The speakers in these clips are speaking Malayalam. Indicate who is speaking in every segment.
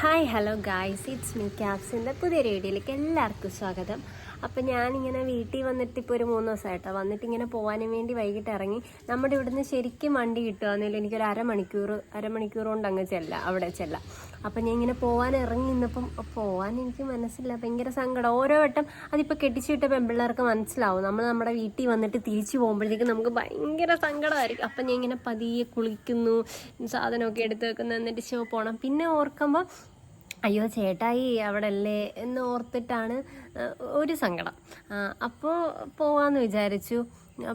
Speaker 1: Hi hello guys it's me ക്യാപ്സിന്റെ പുതിയ വീഡിയോയിലേക്ക് എല്ലാവർക്കും സ്വാഗതം. അപ്പം ഞാനിങ്ങനെ വീട്ടിൽ വന്നിട്ട് ഇപ്പോൾ ഒരു മൂന്ന് ദിവസമായിട്ടോ. വന്നിട്ട് ഇങ്ങനെ പോകാനും വേണ്ടി വൈകിട്ട് ഇറങ്ങി. നമ്മുടെ ഇവിടുന്ന് ശരിക്കും വണ്ടി കിട്ടുകയെന്നില്ല എനിക്കൊരു അരമണിക്കൂർ അരമണിക്കൂർ കൊണ്ട് അങ്ങ് ചെല്ലാം അവിടെ ചെല്ലാം. അപ്പം ഞാൻ ഇങ്ങനെ പോകാൻ ഇറങ്ങി നിന്നപ്പം പോകാൻ എനിക്ക് മനസ്സില്ല. ഭയങ്കര സങ്കടം. ഓരോ വട്ടം അതിപ്പോൾ കെട്ടിച്ചു വിട്ട പെൺപിള്ളേർക്ക് മനസ്സിലാവും. നമ്മൾ നമ്മുടെ വീട്ടിൽ വന്നിട്ട് തിരിച്ചു പോകുമ്പോഴത്തേക്കും നമുക്ക് ഭയങ്കര സങ്കടമായിരിക്കും. അപ്പം ഞാൻ ഇങ്ങനെ പതിയെ കുളിക്കുന്നു സാധനമൊക്കെ എടുത്ത് വെക്കുന്നു എന്നിട്ട് ഷോ പോകണം പിന്നെ ഓർക്കുമ്പോൾ അയ്യോ ചേട്ടായി അവിടെ അല്ലേ എന്ന് ഓർത്തിട്ടാണ് ഒരു സങ്കടം. അപ്പോൾ പോവാന്ന് വിചാരിച്ചു.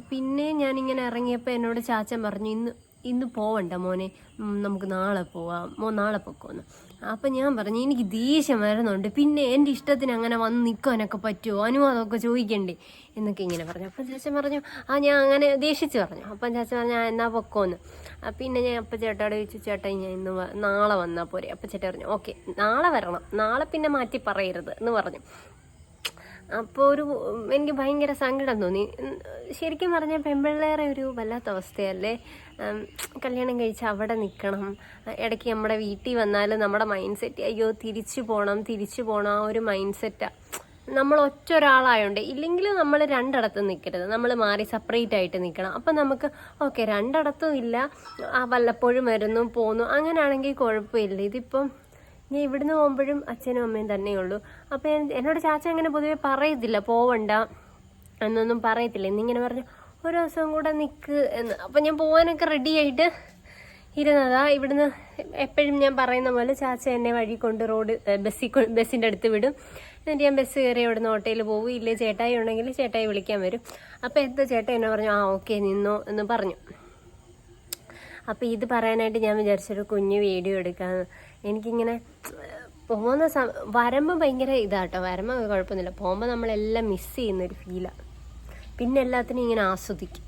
Speaker 1: പിന്നെ ഞാനിങ്ങനെ ഇറങ്ങിയപ്പോൾ എന്നോട് ചാച്ചൻ പറഞ്ഞു ഇന്ന് ഇന്ന് പോവണ്ട മോനെ. നമുക്ക് നാളെ പോവാം. മോ നാളെ പൊക്കോന്ന്. അപ്പം ഞാൻ പറഞ്ഞു എനിക്ക് ദേഷ്യം വരുന്നുണ്ട്. പിന്നെ എന്റെ ഇഷ്ടത്തിന് അങ്ങനെ വന്ന് നിൽക്കാനൊക്കെ പറ്റുമോ അനുവാദമൊക്കെ ചോദിക്കണ്ടേ? എന്നൊക്കെ ഇങ്ങനെ പറഞ്ഞു. അപ്പം ചാച്ചൻ പറഞ്ഞു ആ ഞാൻ അങ്ങനെ ദേഷിച്ച് പറഞ്ഞു. അപ്പം ചാച്ചൻ പറഞ്ഞു ആ എന്നാ പൊക്കോന്ന്. പിന്നെ ഞാൻ അപ്പം ചേട്ടാട് ചോദിച്ചു ചേട്ടാ ഞാൻ ഇന്ന് നാളെ വന്നാൽ പോരെ. അപ്പം ചേട്ടൻ പറഞ്ഞു ഓക്കെ നാളെ വരണം. നാളെ പിന്നെ മാറ്റി പറയരുത് എന്ന് പറഞ്ഞു. അപ്പോൾ ഒരു എനിക്ക് ഭയങ്കര സങ്കടം തോന്നി. ശരിക്കും പറഞ്ഞാൽ പെമ്പിള്ളേറെ ഒരു വല്ലാത്ത അവസ്ഥയല്ലേ? കല്യാണം കഴിച്ച് അവിടെ നിൽക്കണം ഇടയ്ക്ക് നമ്മുടെ വീട്ടിൽ വന്നാലും നമ്മുടെ മൈൻഡ് സെറ്റ് അയ്യോ തിരിച്ചു പോകണം തിരിച്ചു പോകണം ആ ഒരു മൈൻഡ് സെറ്റാണ് നമ്മൾ ഒറ്റ ഒരാളായോണ്ട് ഇല്ലെങ്കിൽ നമ്മൾ രണ്ടിടത്ത് നിൽക്കരുത് നമ്മൾ മാറി സെപ്പറേറ്റ് ആയിട്ട് നിൽക്കണം അപ്പം നമുക്ക് ഓക്കെ രണ്ടിടത്തും ഇല്ല. വല്ലപ്പോഴും വരുന്നു പോന്നു. അങ്ങനെയാണെങ്കിൽ കുഴപ്പമില്ല. ഇതിപ്പം ഞാൻ ഇവിടുന്ന് പോകുമ്പോഴും അച്ഛനും അമ്മയും തന്നെയുള്ളൂ. എൻ- എന്നോട് ചാച്ച അങ്ങനെ പൊതുവെ പറയത്തില്ല പോവണ്ട എന്നൊന്നും പറയത്തില്ല. എന്നിങ്ങനെ പറഞ്ഞു ഒരു ദിവസം കൂടെ നിൽക്ക് എന്ന്. അപ്പം ഞാൻ പോകാനൊക്കെ റെഡി ആയിട്ട് ഇരുന്നതാ. ഇവിടുന്ന് എപ്പോഴും ഞാൻ പറയുന്ന പോലെ ചാച്ച എന്നെ വഴി കൊണ്ട് റോഡ് ബസ്സിൽ ബസ്സിന്റെ അടുത്ത് വിടും. എന്നിട്ട് ഞാൻ ബസ് കയറി ഇവിടുന്ന് ഓട്ടോയിൽ പോകും ഇല്ലേ ചേട്ടായി ഉണ്ടെങ്കിൽ ചേട്ടായി വിളിക്കാൻ വരും. അപ്പോൾ എന്താ ചേട്ടൻ എന്നെ പറഞ്ഞു ആ ഓക്കെ നിന്നോ എന്ന് പറഞ്ഞു. അപ്പോൾ ഇത് പറയാനായിട്ട് ഞാൻ വിചാരിച്ചൊരു കുഞ്ഞു വീഡിയോ എടുക്കാൻ. എനിക്കിങ്ങനെ പോകുന്ന സമ വരുമ്പോൾ ഭയങ്കര ഇതാട്ടോ. വരുമ്പോൾ കുഴപ്പമൊന്നുമില്ല. പോകുമ്പോൾ നമ്മളെല്ലാം മിസ് ചെയ്യുന്നൊരു ഫീലാണ് പിന്നെ എല്ലാത്തിനും ഇങ്ങനെ ആസ്വദിക്കും.